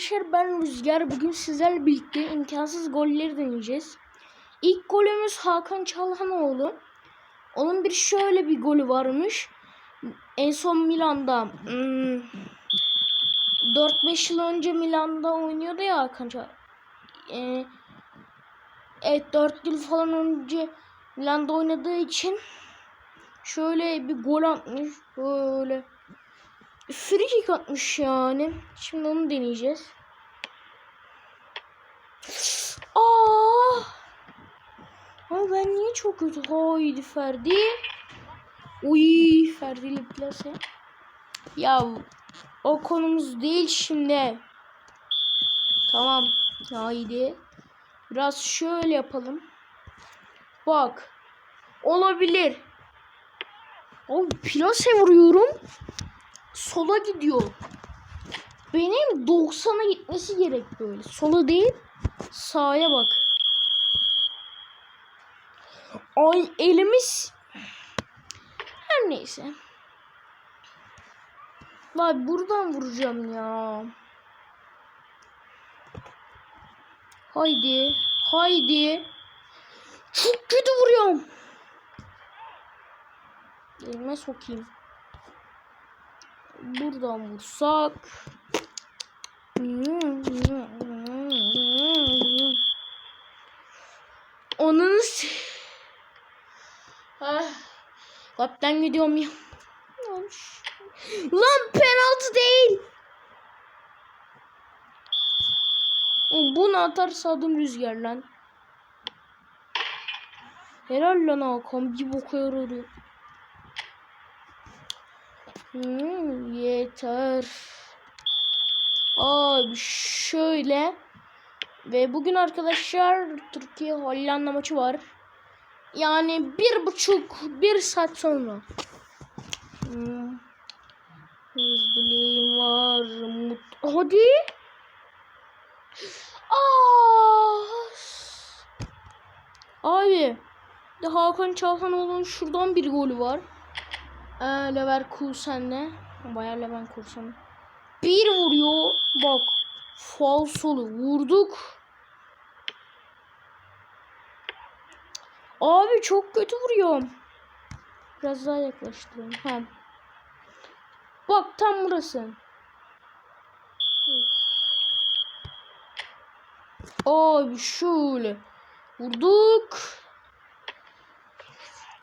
arkadaşlar ben Rüzgar. Bugün sizlerle birlikte imkansız golleri deneyeceğiz. İlk golümüz Hakan Çalhanoğlu. Onun bir şöyle bir golü varmış. En son Milan'da hmm, 4-5 yıl önce Milan'da oynuyordu ya Hakan Çal Ee, evet 4 yıl falan önce Milan'da oynadığı için şöyle bir gol atmış. Böyle free kick atmış yani. Şimdi onu deneyeceğiz. Aa! Ama ben niye çok kötü? Haydi Ferdi. Uy Ferdi ile plase. Ya o konumuz değil şimdi. Tamam. Haydi. Biraz şöyle yapalım. Bak. Olabilir. Abi plase vuruyorum. Sola gidiyor. Benim 90'a gitmesi gerek böyle. Sola değil. Sağa bak. Ay elimiz her neyse. Vay buradan vuracağım ya. Haydi. Haydi. Çok kötü vuruyorum. Elime sokayım. Buradan vursak. Onun ah, Kaptan gidiyorum ya. Lan penaltı değil. Bunu atarsa adım rüzgar lan. Helal lan Hakan bir boka yarıyor. Hmm, yeter. Abi şöyle. Ve bugün arkadaşlar Türkiye Hollanda maçı var. Yani bir buçuk bir saat sonra. Hmm. Hızlıyım var. Mut Hadi. Aa. Abi. De Hakan Çalhanoğlu'nun şuradan bir golü var. Ee, Leverkusen'le. Bayağı Leverkusen. Bir vuruyor. Bak. Falsolu vurduk. Abi çok kötü vuruyorum. Biraz daha yaklaştırayım. Ha. Bak tam burası. Abi şöyle. Vurduk.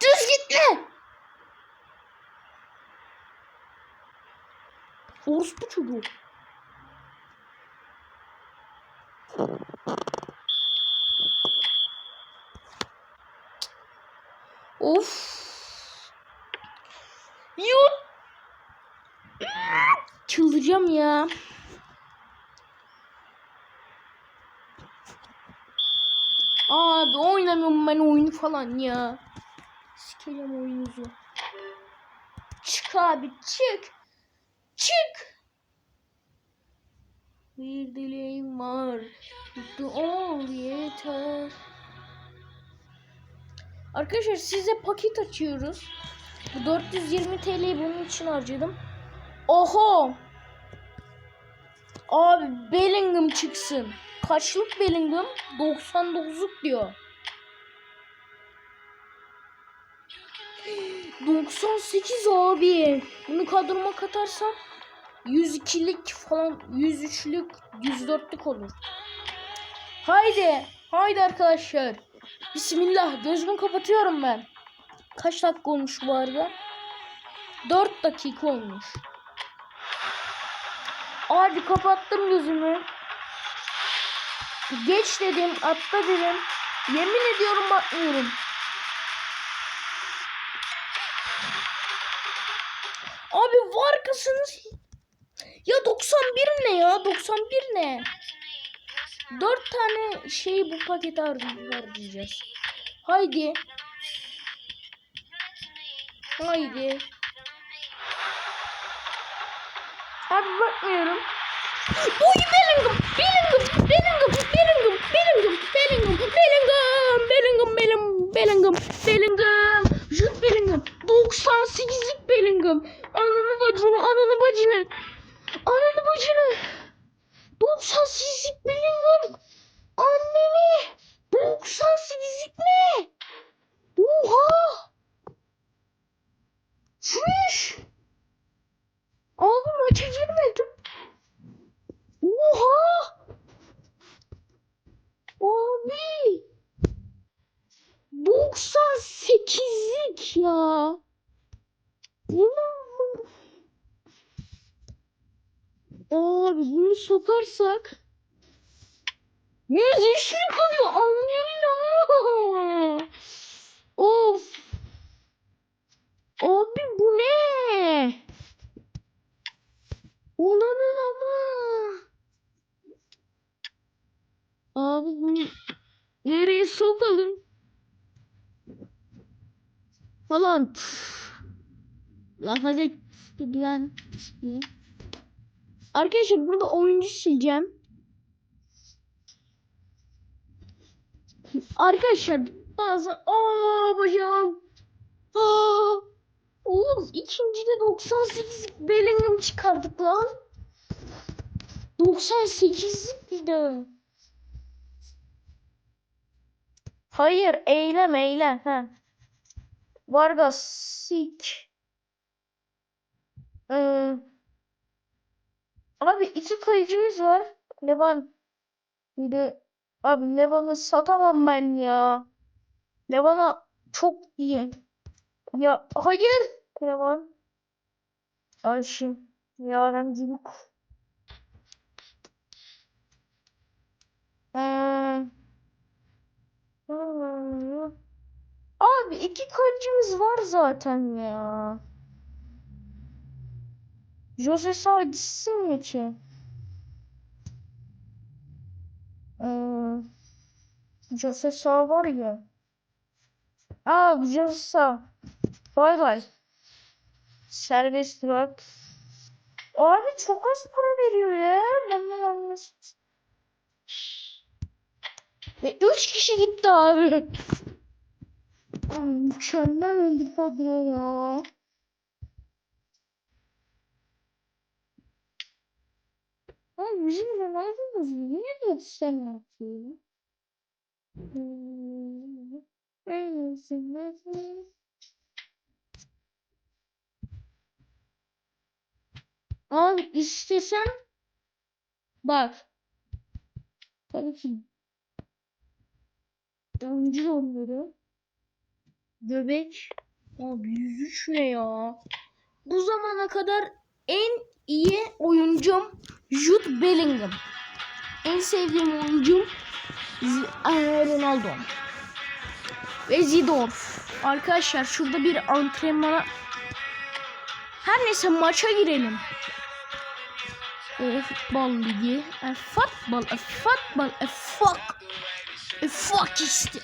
Düz gitme. Orospu çocuğu. Of. Yut. Çıldıracağım ya. Abi oynamıyorum ben oyunu falan ya. Sikeceğim oyununuzu. Çık abi çık. Çık. Bir dileğim var. Mutlu ol yeter. Arkadaşlar size paket açıyoruz. Bu 420 TL'yi bunun için harcadım. Oho. Abi Bellingham çıksın. Kaçlık Bellingham? 99'luk diyor. 98 abi. Bunu kadroma katarsam 102'lik falan 103'lük 104'lük olur. Haydi. Haydi arkadaşlar. Bismillah. Gözümü kapatıyorum ben. Kaç dakika olmuş bu arada? 4 dakika olmuş. Hadi kapattım gözümü. Geç dedim, atla dedim. Yemin ediyorum bakmıyorum. Abi varkasınız. Ya 91 ne ya? 91 ne? 4 tane şey bu pakete harcayacağız. Haydi. Haydi. Abi bakmıyorum. Bellingham, Bellingham, Bellingham, Bellingham, Bellingham, Bellingham, Bellingham, Bellingham, Bellingham, Bellingham, Bellingham, Jude Bellingham, 98'lik Bellingham. Ananı bacını, ananı bacını, ananı bacını. 98'lik Bellingham. Annemi. 98'lik ne? Oha. Çüş. Abi maça girmedim. Oha. Abi. 98'lik ya. Bu ne? Sokarsak yüz yeşil kalıyor anlıyorum. Of. Abi bu ne? Olanın ama. Abi bunu nereye sokalım? Falan. Lan hadi lan. Arkadaşlar burada oyuncu sileceğim. Arkadaşlar bazı aa bacağım. Aa, oğlum ikincide 98 Bellingham çıkardık lan. 98'lik bir de. Hayır eylem eylem ha. Vargas sik. Ee, Abi iki kayıcımız var. Levan. Bir de abi Levan'ı satamam ben ya. Levan'a çok iyi. Ya hayır. Levan. Ayşe. Yarencilik. Ee, hmm. Abi iki kayıcımız var zaten ya. Jose Sá gitsin mi ki? Ee, Jose Sá var ya. Aa Jose Sá. Bay bay. Serbest bırak. Abi çok az para veriyor ya. Benden anlasın. Ve üç kişi gitti abi. Mükemmel oldu kadro ya. Abi bizim lazımız niye göstermiyor? Hmm. Abi istesem bak tabii ki oyuncu onları göbek abi 103 ne ya bu zamana kadar en iyi oyuncum Jude Bellingham. En sevdiğim oyuncum Aa, Ronaldo. Ve Zidorf. Arkadaşlar şurada bir antrenmana her neyse maça girelim. E, futbol ligi. E, futbol, e, futbol, e, fuck. E, fuck işte.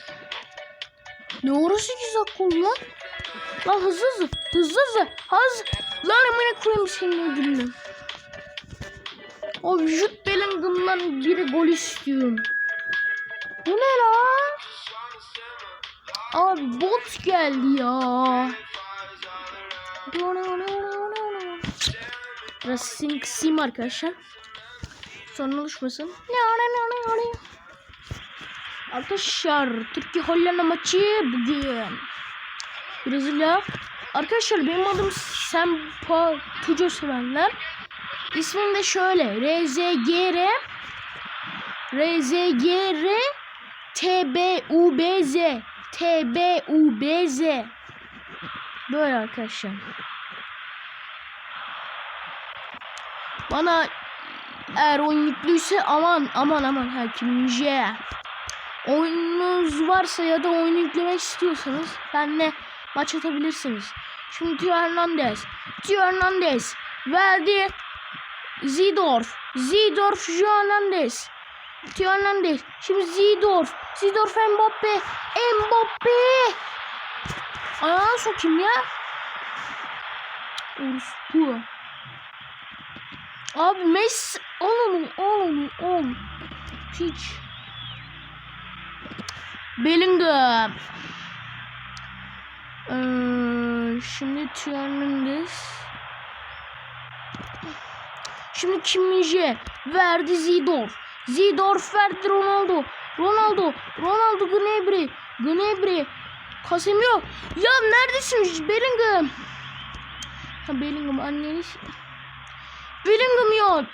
Ne orası güzel kol lan? Lan hızlı hızlı, hızlı hızlı, hızlı. Lan amına koyayım senin ödülünü. O vücut Bellingham'dan biri gol istiyorum. Bu ne lan? Abi bot geldi ya. Biraz sim, sim arkadaşlar. Sorun oluşmasın. Arkadaşlar Türkiye Hollanda maçı bugün. Brezilya. Arkadaşlar benim adım Sempa Pujo sevenler. İsmim de şöyle. RZGR RZGR TBUBZ TBUBZ Böyle arkadaşlar. Bana eğer oyun yüklüyse aman aman aman hakimce. Oyununuz varsa ya da oyunu yüklemek istiyorsanız benle maç atabilirsiniz. Şimdi Tio Hernandez. Tio Hernandez verdi. Zidorf. Zidorf Tio Hernandez. Tio Hernandez. Şimdi Zidorf. Zidorf Mbappe. Mbappe. Ayağına sokayım ya. Orospu. Abi Messi. Al onu. Al. Hiç. Bellingham. Ee, şimdi Tio Hernandez. Şimdi Kim Min-jae verdi Zidorf. Zidorf verdi Ronaldo. Ronaldo. Ronaldo Gnabry. Gnabry. Casemiro. Ya neredesin Bellingham? Ha Bellingham anneniz. Bellingham yok.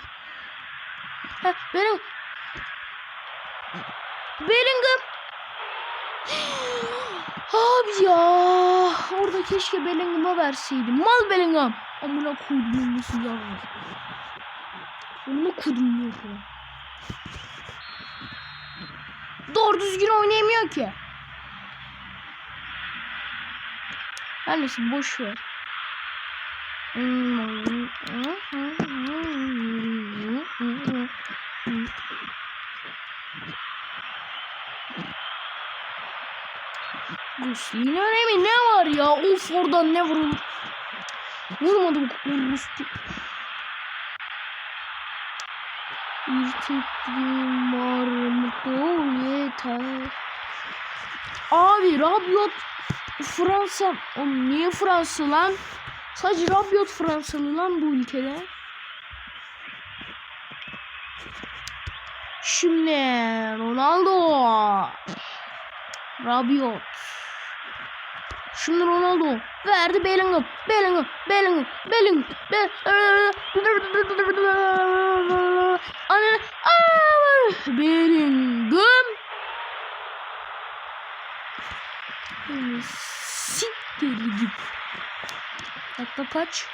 Ha Bellingham. Bellingham. Abi ya. Orada keşke Bellingham'a verseydim. Mal Bellingham. Amına koydum nasıl ya. Amına koydum ya. Doğru düzgün oynayamıyor ki. Her neyse boş ver. Gusli'nin önemi ne var ya? Of oradan ne vurulur? Vurmadı bu Ruslu. Bir tekliğim var mutlu yeter. Abi Rabiot Fransa. Oğlum niye Fransa lan? Sadece Rabiot Fransalı lan bu ülkede. Şimdi Ronaldo. Rabiot. Şimdi Ronaldo verdi Bellingham. Bellingham. Bellingham. Bellingham. Be Anne. Aa! Bellingham. Siktir git. Dakika kaç?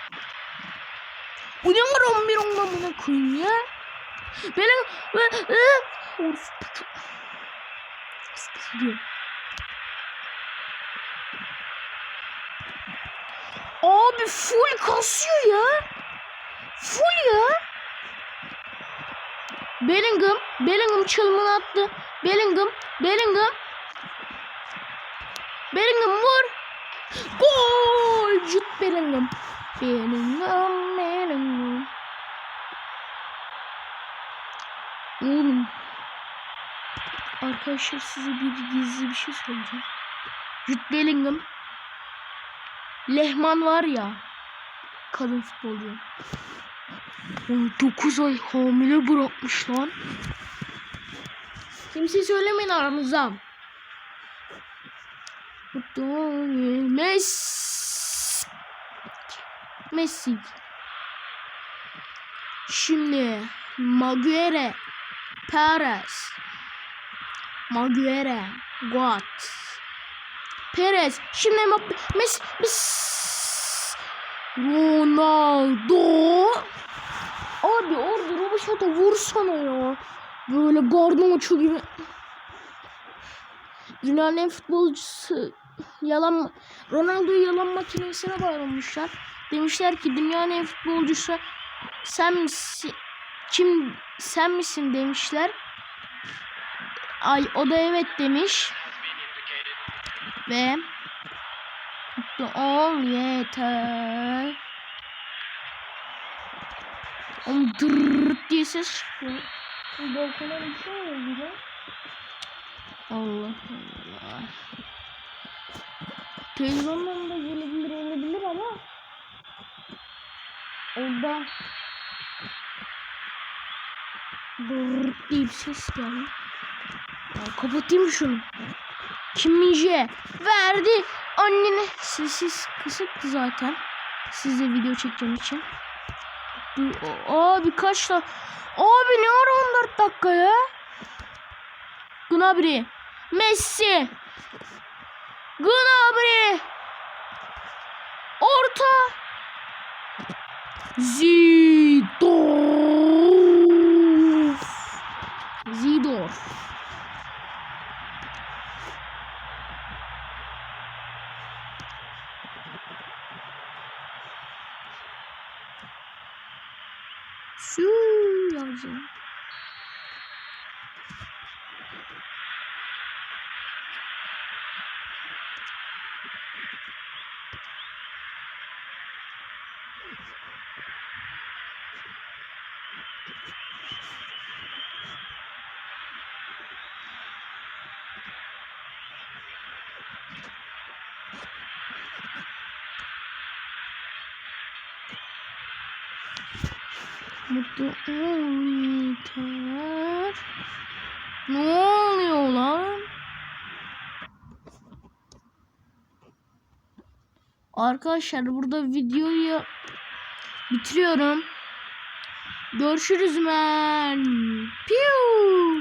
Bu ne var 11 onlamına koyayım ya? Bellingham. Orospu. Orospu. Abi full kasıyor ya. Full ya. Bellingham. Bellingham çılmını attı. Bellingham. Bellingham. Bellingham vur. Gol. Jude Bellingham. Bellingham. Bellingham. Oğlum. Arkadaşlar size bir gizli bir şey söyleyeceğim. Jude Bellingham Lehman var ya. Kadın futbolcu. Onu 9 ay hamile bırakmış lan. Kimse söylemeyin aramızda. Messi. Messi. Şimdi Maguire, Perez, Maguire, Guat, Perez. Şimdi Mbappe. Messi. Messi. Ronaldo. Abi orada Roboşat'a vursana ya. Böyle Garnacho gibi. Dünyanın en futbolcusu yalan Ronaldo'yu yalan makinesine bağlamışlar. Demişler ki dünyanın en futbolcusu sen misin? Kim sen misin demişler. Ay o da evet demiş. Ve mutlu ol yeter. Oğlum dırrrrt diye ses çıkıyor. Balkona bir şey oldu lan. Allah Allah. Televizyondan da gelebilir olabilir ama orada dırrrrt diye bir ses geldi. Ya kapatayım şunu. Kim Minje verdi annene. Sessiz kısıktı zaten. Sizle video çekeceğim için. Abi kaç da Abi ne ara 14 dakika ya? Gnabry. Messi. Gnabry. Orta. Zidorf. 咻，妖精。Mutlu ol. Ne oluyor lan? Arkadaşlar burada videoyu bitiriyorum. Görüşürüz men. Piu.